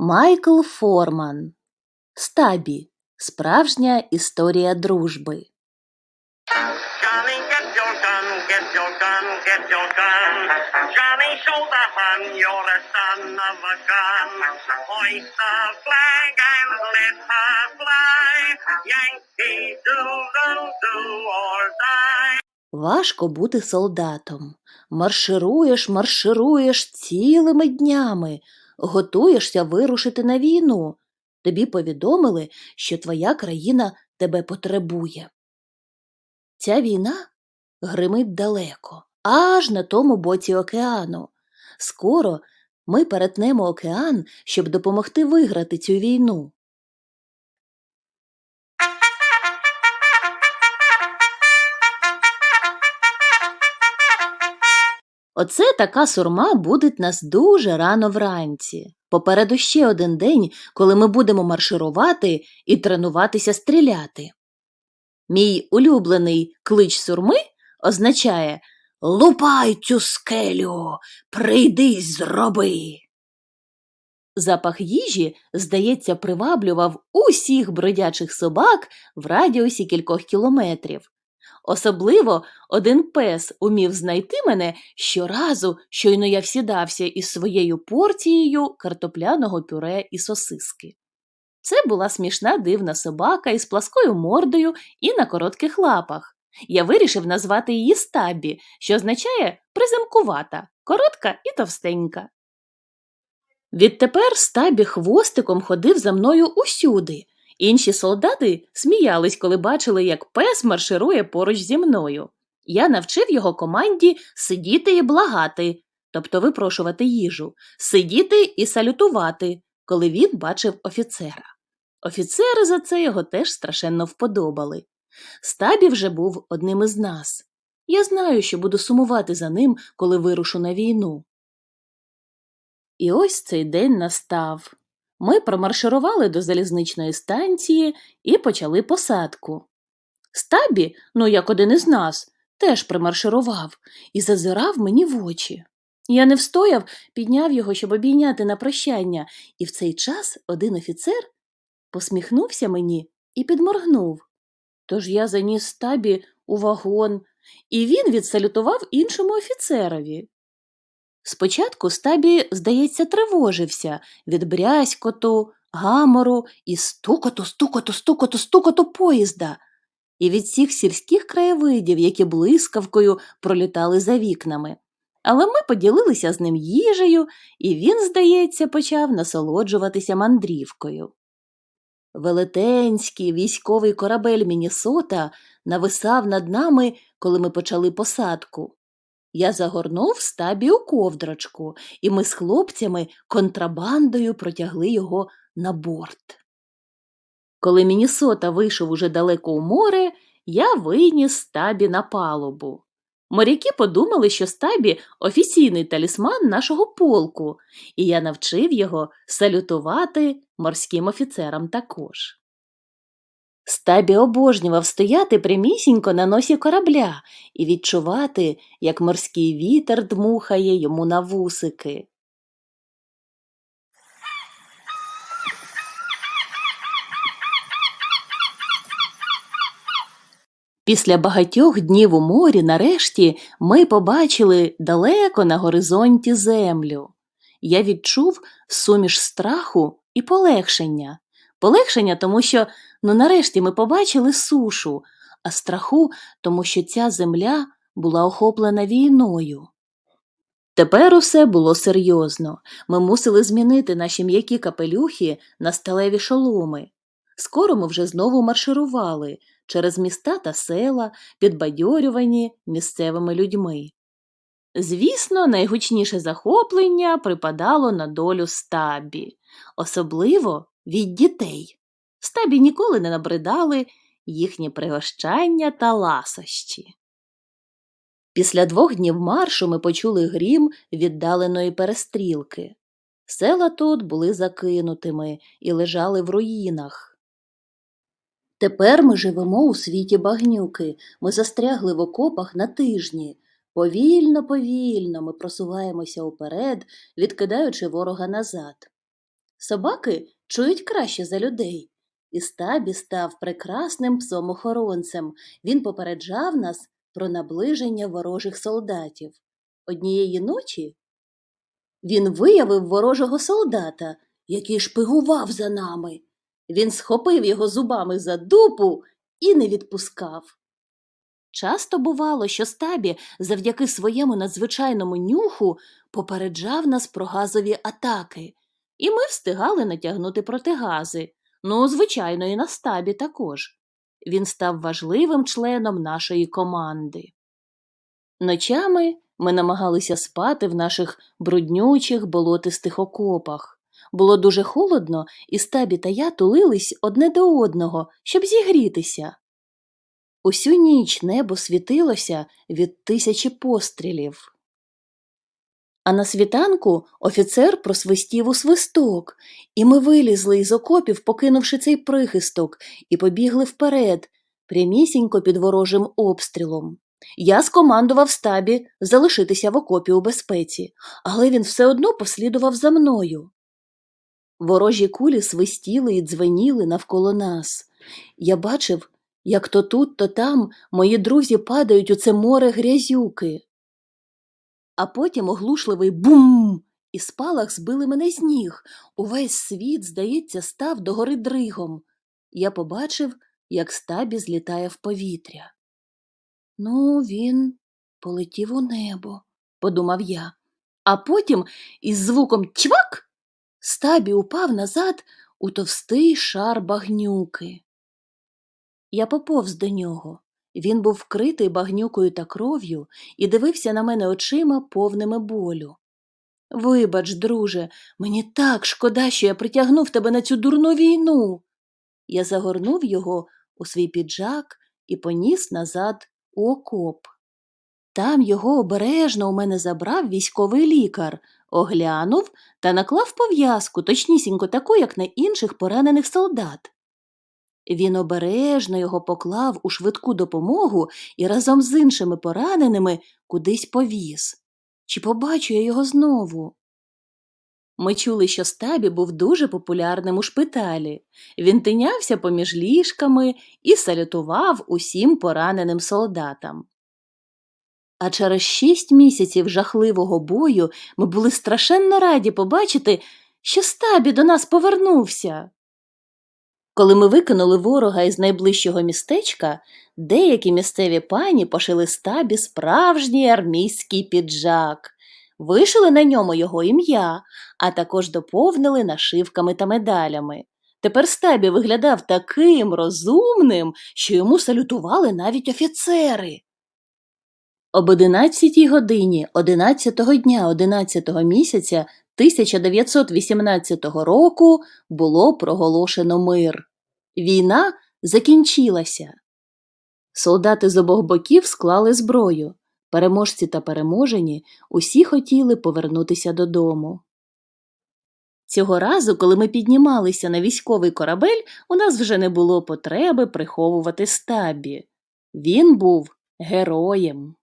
Майкл Форман Стабі. Справжня історія дружби. Важко бути солдатом. Маршируєш, маршируєш цілими днями, готуєшся вирушити на війну. Тобі повідомили, що твоя країна тебе потребує. Ця війна гримить далеко, аж на тому боці океану. Скоро ми перетнемо океан, щоб допомогти виграти цю війну. Оце така сурма будить нас дуже рано вранці. Попереду ще один день, коли ми будемо марширувати і тренуватися стріляти. Мій улюблений клич сурми означає Лупай цю скелю, прийди зроби. Запах їжі, здається, приваблював усіх бродячих собак в радіусі кількох кілометрів. Особливо один пес умів знайти мене щоразу, щойно я всідався із своєю порцією картопляного пюре і сосиски. Це була смішна дивна собака із пласкою мордою і на коротких лапах. Я вирішив назвати її стабі, що означає приземкувата, коротка і товстенька. Відтепер стабі хвостиком ходив за мною усюди. Інші солдати сміялись, коли бачили, як пес марширує поруч зі мною. Я навчив його команді сидіти і благати, тобто випрошувати їжу, сидіти і салютувати, коли він бачив офіцера. Офіцери за це його теж страшенно вподобали. Стабі вже був одним із нас. Я знаю, що буду сумувати за ним, коли вирушу на війну. І ось цей день настав. Ми промарширували до залізничної станції і почали посадку. Стабі, ну як один із нас, теж примарширував і зазирав мені в очі. Я не встояв, підняв його, щоб обійняти на прощання, і в цей час один офіцер посміхнувся мені і підморгнув. Тож я заніс стабі у вагон, і він відсалютував іншому офіцерові. Спочатку стабі, здається, тривожився від брязькоту, гамору і стукоту, стукоту, стукоту, стукоту поїзда, і від всіх сільських краєвидів, які блискавкою пролітали за вікнами. Але ми поділилися з ним їжею, і він, здається, почав насолоджуватися мандрівкою. Велетенський військовий корабель Мінісота нависав над нами, коли ми почали посадку. Я загорнув стабі у ковдрочку, і ми з хлопцями контрабандою протягли його на борт. Коли Мінісота вийшов уже далеко у море, я виніс стабі на палубу. Моряки подумали, що стабі офіційний талісман нашого полку, і я навчив його салютувати морським офіцерам також. Стабі обожнював стояти прямісінько на носі корабля і відчувати, як морський вітер дмухає йому на вусики. Після багатьох днів у морі, нарешті, ми побачили далеко на горизонті землю. Я відчув суміш страху і полегшення. Полегшення, тому що ну нарешті ми побачили сушу, а страху, тому що ця земля була охоплена війною. Тепер усе було серйозно. Ми мусили змінити наші м'які капелюхи на сталеві шоломи. Скоро ми вже знову марширували через міста та села, підбадьорювані місцевими людьми. Звісно, найгучніше захоплення припадало на долю стабі, особливо від дітей. Стабі ніколи не набридали їхні пригощання та ласощі. Після двох днів маршу ми почули грім віддаленої перестрілки. Села тут були закинутими і лежали в руїнах. Тепер ми живемо у світі багнюки, ми застрягли в окопах на тижні. Повільно, повільно ми просуваємося уперед, відкидаючи ворога назад. Собаки чують краще за людей. І стабі став прекрасним псом-охоронцем. Він попереджав нас про наближення ворожих солдатів. Однієї ночі він виявив ворожого солдата, який шпигував за нами. Він схопив його зубами за дупу і не відпускав. Часто бувало, що стабі завдяки своєму надзвичайному нюху попереджав нас про газові атаки, і ми встигали натягнути протигази. Ну, звичайно, і на стабі також. Він став важливим членом нашої команди. Ночами ми намагалися спати в наших бруднючих болотистих окопах. Було дуже холодно, і стабі та я тулились одне до одного, щоб зігрітися. Усю ніч небо світилося від тисячі пострілів. А на світанку офіцер просвистів у свисток, і ми вилізли із окопів, покинувши цей прихисток, і побігли вперед, прямісінько під ворожим обстрілом. Я скомандував стабі залишитися в окопі у безпеці, але він все одно послідував за мною. Ворожі кулі свистіли і дзвеніли навколо нас. Я бачив, як то тут, то там мої друзі падають у це море грязюки. А потім оглушливий бум! І спалах збили мене з ніг. Увесь світ, здається, став догори дригом. Я побачив, як стабі злітає в повітря. Ну, він полетів у небо, подумав я. А потім із звуком чвак стабі упав назад у товстий шар багнюки. Я поповз до нього. Він був вкритий багнюкою та кров'ю і дивився на мене очима повними болю. Вибач, друже, мені так шкода, що я притягнув тебе на цю дурну війну. Я загорнув його у свій піджак і поніс назад у окоп. Там його обережно у мене забрав військовий лікар, оглянув та наклав пов'язку, точнісінько таку, як на інших поранених солдат. Він обережно його поклав у швидку допомогу і разом з іншими пораненими кудись повіз. Чи побачу я його знову? Ми чули, що стабі був дуже популярним у шпиталі. Він тинявся поміж ліжками і салютував усім пораненим солдатам. А через шість місяців жахливого бою ми були страшенно раді побачити, що стабі до нас повернувся. Коли ми викинули ворога із найближчого містечка, деякі місцеві пані пошили стабі справжній армійський піджак, вишили на ньому його ім'я, а також доповнили нашивками та медалями. Тепер стабі виглядав таким розумним, що йому салютували навіть офіцери. Об 11 годині 11-го дня 11-го місяця 1918 року було проголошено мир. Війна закінчилася. Солдати з обох боків склали зброю. Переможці та переможені усі хотіли повернутися додому. Цього разу, коли ми піднімалися на військовий корабель, у нас вже не було потреби приховувати стабі. Він був героєм.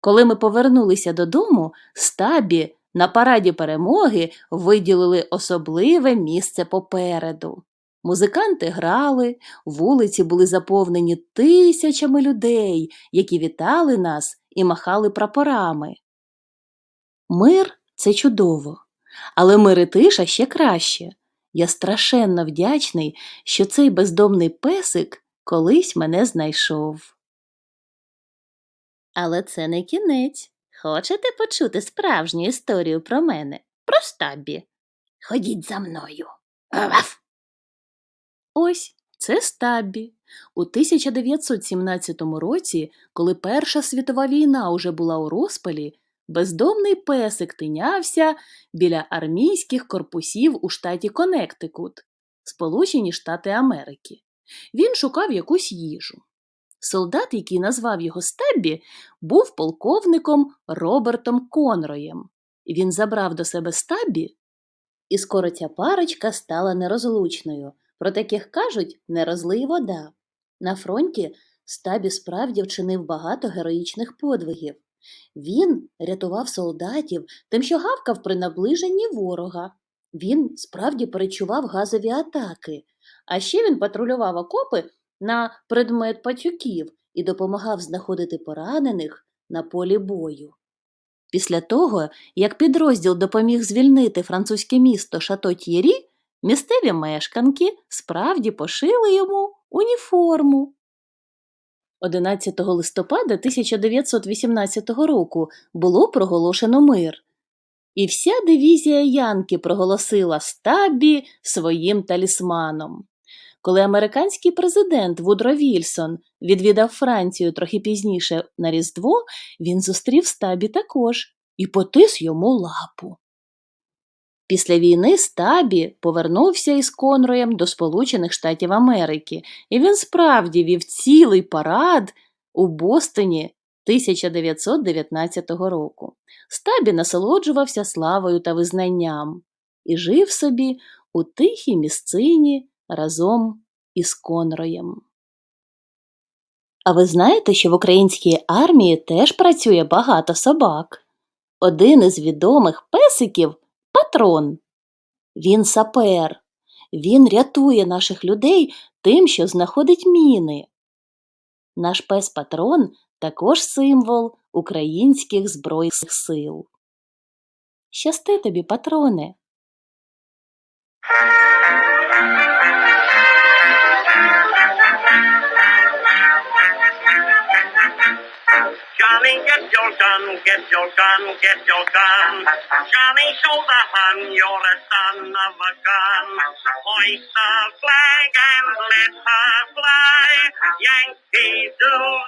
Коли ми повернулися додому, стабі на параді перемоги виділили особливе місце попереду. Музиканти грали, вулиці були заповнені тисячами людей, які вітали нас і махали прапорами. Мир це чудово, але мир і тиша ще краще. Я страшенно вдячний, що цей бездомний песик колись мене знайшов. Але це не кінець. Хочете почути справжню історію про мене? Про стабі? Ходіть за мною. Раф! Ось це стабі. У 1917 році, коли Перша світова війна уже була у розпалі, бездомний песик тинявся біля армійських корпусів у штаті Коннектикут, Сполучені Штати Америки. Він шукав якусь їжу. Солдат, який назвав його Стеббі, був полковником Робертом Конроєм. Він забрав до себе Стаббі, і скоро ця парочка стала нерозлучною. Про таких кажуть не розлий вода. На фронті Стабі справді вчинив багато героїчних подвигів. Він рятував солдатів тим, що гавкав при наближенні ворога, Він справді перечував газові атаки, а ще він патрулював окопи на предмет патюків і допомагав знаходити поранених на полі бою. Після того, як підрозділ допоміг звільнити французьке місто Шато Т'єрі, місцеві мешканки справді пошили йому уніформу. 11 листопада 1918 року було проголошено мир, і вся дивізія Янки проголосила Стаббі своїм талісманом. Коли американський президент Вудро Вільсон відвідав Францію трохи пізніше на Різдво, він зустрів Стабі також і потис йому лапу. Після війни Стабі повернувся із Конроєм до Сполучених Штатів Америки, і він справді вів цілий парад у Бостоні 1919 року. Стабі насолоджувався славою та визнанням і жив собі у тихій місцині разом із Конроєм. А ви знаєте, що в українській армії теж працює багато собак? Один із відомих песиків патрон. Він сапер. Він рятує наших людей тим, що знаходить міни. Наш пес патрон також символ українських збройних сил. Щасти тобі, патроне! Get your gun, get your gun. Johnny, hun you're a son of a gun. Hoist the flag and let her fly. Yankee Doodle Doo.